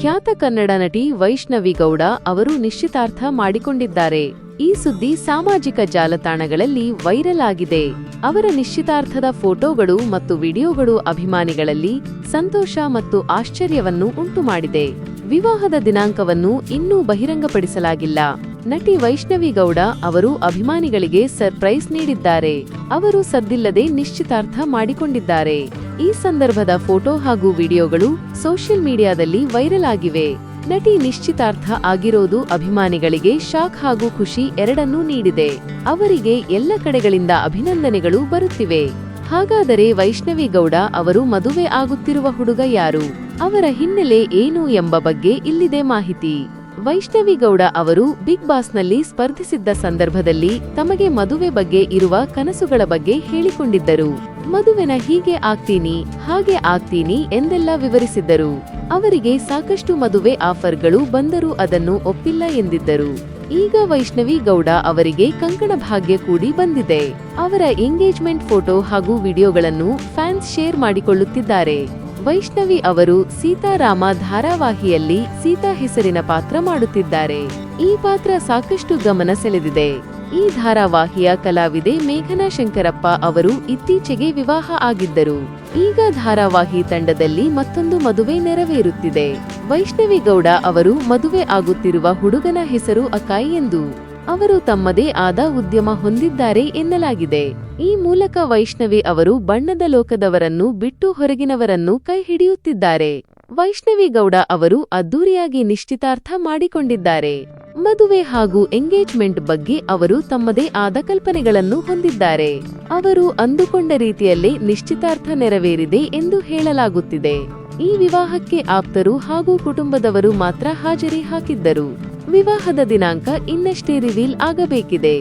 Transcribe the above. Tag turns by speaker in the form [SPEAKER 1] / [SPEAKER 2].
[SPEAKER 1] ಖ್ಯಾತ ಕನ್ನಡ ನಟಿ ವೈಷ್ಣವಿ ಗೌಡ ಅವರು ನಿಶ್ಚಿತಾರ್ಥ ಮಾಡಿಕೊಂಡಿದ್ದಾರೆ. ಈ ಸುದ್ದಿ ಸಾಮಾಜಿಕ ಜಾಲತಾಣಗಳಲ್ಲಿ ವೈರಲ್ ಆಗಿದೆ. ಅವರ ನಿಶ್ಚಿತಾರ್ಥದ ಫೋಟೋಗಳು ಮತ್ತು ವಿಡಿಯೋಗಳು ಅಭಿಮಾನಿಗಳಲ್ಲಿ ಸಂತೋಷ ಮತ್ತು ಆಶ್ಚರ್ಯವನ್ನು ಉಂಟುಮಾಡಿದೆ. ವಿವಾಹದ ದಿನಾಂಕವನ್ನು ಇನ್ನೂ ಬಹಿರಂಗಪಡಿಸಲಾಗಿಲ್ಲ. ನಟಿ ವೈಷ್ಣವಿ ಗೌಡ ಅವರು ಅಭಿಮಾನಿಗಳಿಗೆ ಸರ್ಪ್ರೈಸ್ ನೀಡಿದ್ದಾರೆ. ಅವರು ಸದ್ದಿಲ್ಲದೆ ನಿಶ್ಚಿತಾರ್ಥ ಮಾಡಿಕೊಂಡಿದ್ದಾರೆ. ಈ ಸಂದರ್ಭದ ಫೋಟೋ ಹಾಗೂ ವಿಡಿಯೋಗಳು ಸೋಷಿಯಲ್ ಮೀಡಿಯಾದಲ್ಲಿ ವೈರಲ್ ಆಗಿವೆ. ನಟಿ ನಿಶ್ಚಿತಾರ್ಥ ಆಗಿರೋದು ಅಭಿಮಾನಿಗಳಿಗೆ ಶಾಕ್ ಹಾಗೂ ಖುಷಿ ಎರಡನ್ನೂ ನೀಡಿದೆ. ಅವರಿಗೆ ಎಲ್ಲ ಕಡೆಗಳಿಂದ ಅಭಿನಂದನೆಗಳು ಬರುತ್ತಿವೆ. ಹಾಗಾದರೆ ವೈಷ್ಣವಿ ಗೌಡ ಅವರು ಮದುವೆ ಆಗುತ್ತಿರುವ ಹುಡುಗ ಯಾರು? ಅವರ ಹಿನ್ನೆಲೆ ಏನು ಎಂಬ ಬಗ್ಗೆ ಇಲ್ಲಿದೆ ಮಾಹಿತಿ. ವೈಷ್ಣವಿ ಗೌಡ ಅವರು ಬಿಗ್ ಬಾಸ್ನಲ್ಲಿ ಸ್ಪರ್ಧಿಸಿದ್ದ ಸಂದರ್ಭದಲ್ಲಿ ತಮಗೆ ಮದುವೆ ಬಗ್ಗೆ ಇರುವ ಕನಸುಗಳ ಬಗ್ಗೆ ಹೇಳಿಕೊಂಡಿದ್ದರು. ಮದುವೆನ ಹೀಗೆ ಆಗ್ತೀನಿ, ಹಾಗೆ ಆಗ್ತೀನಿ ಎಂದೆಲ್ಲ ವಿವರಿಸಿದ್ದರು. ಅವರಿಗೆ ಸಾಕಷ್ಟು ಮದುವೆ ಆಫರ್ಗಳು ಬಂದರೂ ಅದನ್ನು ಒಪ್ಪಿಲ್ಲ ಎಂದಿದ್ದರು. ಈಗ ವೈಷ್ಣವಿ ಗೌಡ ಅವರಿಗೆ ಕಂಕಣ ಭಾಗ್ಯ ಕೂಡಿ ಬಂದಿದೆ. ಅವರ ಎಂಗೇಜ್ಮೆಂಟ್ ಫೋಟೋ ಹಾಗೂ ವಿಡಿಯೋಗಳನ್ನು ಫ್ಯಾನ್ಸ್ ಶೇರ್ ಮಾಡಿಕೊಳ್ಳುತ್ತಿದ್ದಾರೆ. ವೈಷ್ಣವಿ ಅವರು ಸೀತಾರಾಮ ಧಾರಾವಾಹಿಯಲ್ಲಿ ಸೀತಾ ಹೆಸರಿನ ಪಾತ್ರ ಮಾಡುತ್ತಿದ್ದಾರೆ. ಈ ಪಾತ್ರ ಸಾಕಷ್ಟು ಗಮನ ಸೆಳೆದಿದೆ. ಈ ಧಾರಾವಾಹಿಯ ಕಲಾವಿದೆ ಮೇಘನಾ ಶಂಕರಪ್ಪ ಅವರು ಇತ್ತೀಚೆಗೆ ವಿವಾಹ ಆಗಿದ್ದರು. ಈಗ ಧಾರಾವಾಹಿ ತಂಡದಲ್ಲಿ ಮತ್ತೊಂದು ಮದುವೆ ನೆರವೇರುತ್ತಿದೆ. ವೈಷ್ಣವಿ ಗೌಡ ಅವರು ಮದುವೆ ಆಗುತ್ತಿರುವ ಹುಡುಗನ ಹೆಸರು ಅಕಾಯಿ ಎಂದು. ಅವರು ತಮ್ಮದೇ ಆದ ಉದ್ಯಮ ಹೊಂದಿದ್ದಾರೆ ಎನ್ನಲಾಗಿದೆ. ಈ ಮೂಲಕ ವೈಷ್ಣವಿ ಅವರು ಬಣ್ಣದ ಲೋಕದವರನ್ನು ಬಿಟ್ಟು ಹೊರಗಿನವರನ್ನು ಕೈ ಹಿಡಿಯುತ್ತಿದ್ದಾರೆ ವೈಷ್ಣವಿ ಗೌಡ ಅವರು ಅದ್ದೂರಿಯಾಗಿ ನಿಶ್ಚಿತಾರ್ಥ ಮಾಡಿಕೊಂಡಿದ್ದಾರೆ. ಮದುವೆ ಹಾಗೂ ಎಂಗೇಜ್ಮೆಂಟ್ ಬಗ್ಗೆ ಅವರು ತಮ್ಮದೇ ಆದ ಕಲ್ಪನೆಗಳನ್ನು ಹೊಂದಿದ್ದಾರೆ. ಅವರು ಅಂದುಕೊಂಡ ರೀತಿಯಲ್ಲೇ ನಿಶ್ಚಿತಾರ್ಥ ನೆರವೇರಿದೆ ಎಂದು ಹೇಳಲಾಗುತ್ತಿದೆ. ಈ ವಿವಾಹಕ್ಕೆ ಆಪ್ತರು ಹಾಗೂ ಕುಟುಂಬದವರು ಮಾತ್ರ ಹಾಜರಿ ಹಾಕಿದ್ದರು. ವಿವಾಹದ ದಿನಾಂಕ ಇನ್ನಷ್ಟೇ ರಿವೀಲ್ ಆಗಬೇಕಿದೆ.